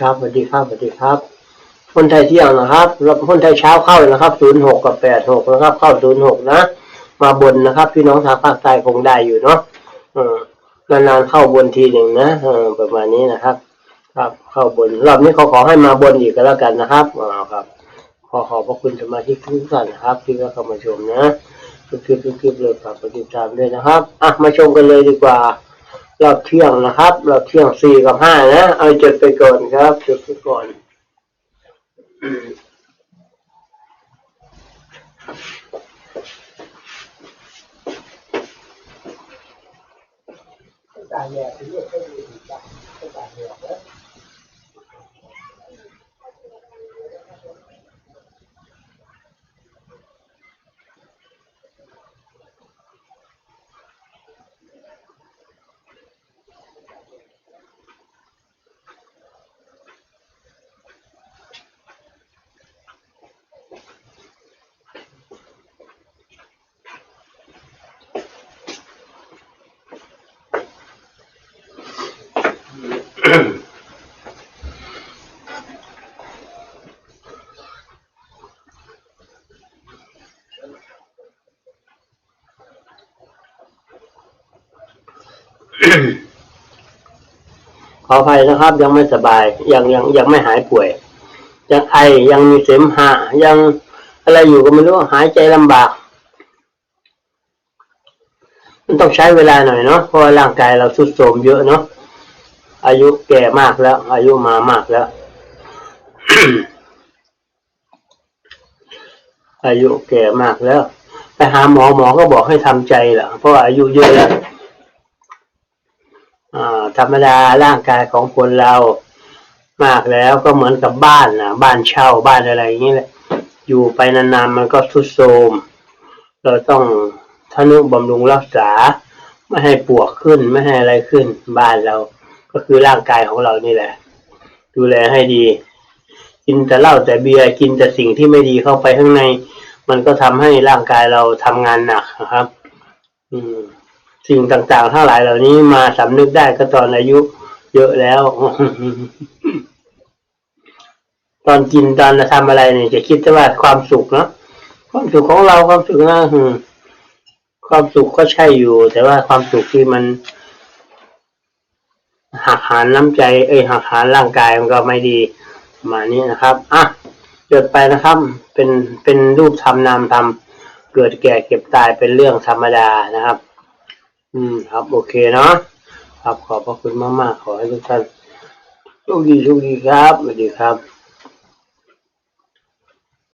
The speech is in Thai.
ครับสวัสดีครับสวัสดีครับคนไทยเที่ยงนะครับแล้วคนไทยเช้าเข้านะครับศูนย์หกกับแปดหกนะครับ เข้าศูนย์หกนะ มาบนนะครับ พี่น้องทางภาคใต้คงได้อยู่เนาะเออนานๆเข้าบนทีหนึ่งนะเออประมาณนี้นะครับ ครับเข้าบนรอบนี้เขาขอให้มาบนอีกก็แล้วกันนะครับอ่าครับ ขอขอบพระคุณสมาชิกทุกท่านนะครับ ที่เข้ามาชมนะคลิปทุกคลิปเลยฝากกดติดตามด้วยนะครับ อะมาชมกันเลยดีกว่า รอบเที่ยงนะครับรอบเที่ยงสี่กับห้านะเอาจดไปก่อนครับจดไปก่อนตาแย่ที่เรียกให้ดูดีจ้ะตาแย่แล้ว ขออภัยนะครับ ยังไม่สบาย ยังยังยังไม่หายป่วย ยังไอยังมีเสมหะยังอะไรอยู่ก็ไม่รู้หายใจลำบาก มันต้องใช้เวลาหน่อยเนาะเพราะร่างกายเราทรุดโทรมเยอะเนาะอายุแก่มากแล้ว อายุมามากแล้ว อายุแก่มากแล้วไปหาหมอหมอก็บอกให้ทำใจแหละเพราะอายุเยอะแล้ว ธรรมดาร่างกายของคนเรามากแล้วก็เหมือนกับบ้านนะบ้านเช่าบ้านอะไรอย่างนี้แหละ อยู่ไปนานๆมันก็ทรุดโทรมเราต้องทนุบำรุงรักษา ไม่ให้ปวกขึ้นไม่ให้อะไรขึ้น บ้านเราก็คือร่างกายของเรานี่แหละ ดูแลให้ดี กินแต่เหล้าแต่เบียร์กินแต่สิ่งที่ไม่ดีเข้าไปข้างใน มันก็ทำให้ร่างกายเราทำงานหนักนะครับ อืม สิ่งต่างๆ ทั้งหลายเหล่านี้มาสำนึกได้ก็ตอนอายุ เยอะแล้ว ตอนกินตอนทำอะไรเนี่ยจะคิดว่าความสุขเนาะความสุขของเราความสุขนะความสุขก็ใช่อยู่ แต่ว่าความสุขที่มันหักหานน้ำใจ เอ้ยหักหานร่างกายมันก็ไม่ดีมานี้นะครับอะจดไปนะครับ เป็นเป็นรูปธรรมนามธรรมเกิดแก่เก็บตายเป็นเรื่องธรรมดานะครับ อืมครับโอเคเนาะครับขอบพระคุณมากๆ ขอให้ทุกท่านโชคดีโชคดีครับสวัสดีครับ